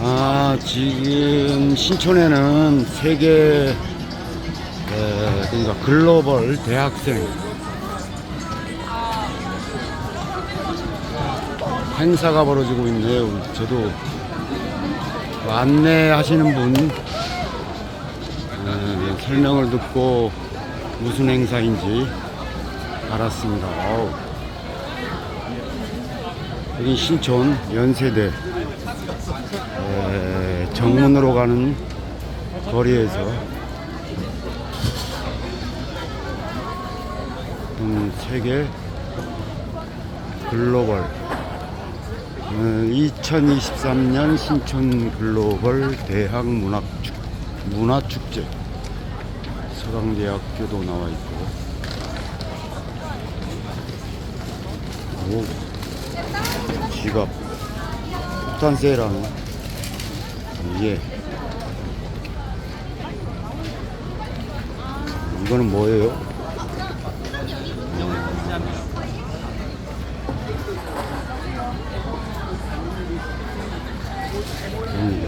아, 지금 신촌에는 세계, 에, 그러니까 글로벌 대학생 행사가 벌어지고 있네요. 저도 그 안내하시는 분 에, 설명을 듣고 무슨 행사인지 알았습니다. 여기 신촌 연세대 에, 정문으로 가는 거리에서 음, 세계 글로벌 어, 2023년 신촌 글로벌 대학 문학 축 문화 축제 서강대학교도 나와 있고. 오 지갑 폭탄 세일하네. 이게. 이거는 뭐예요? 음.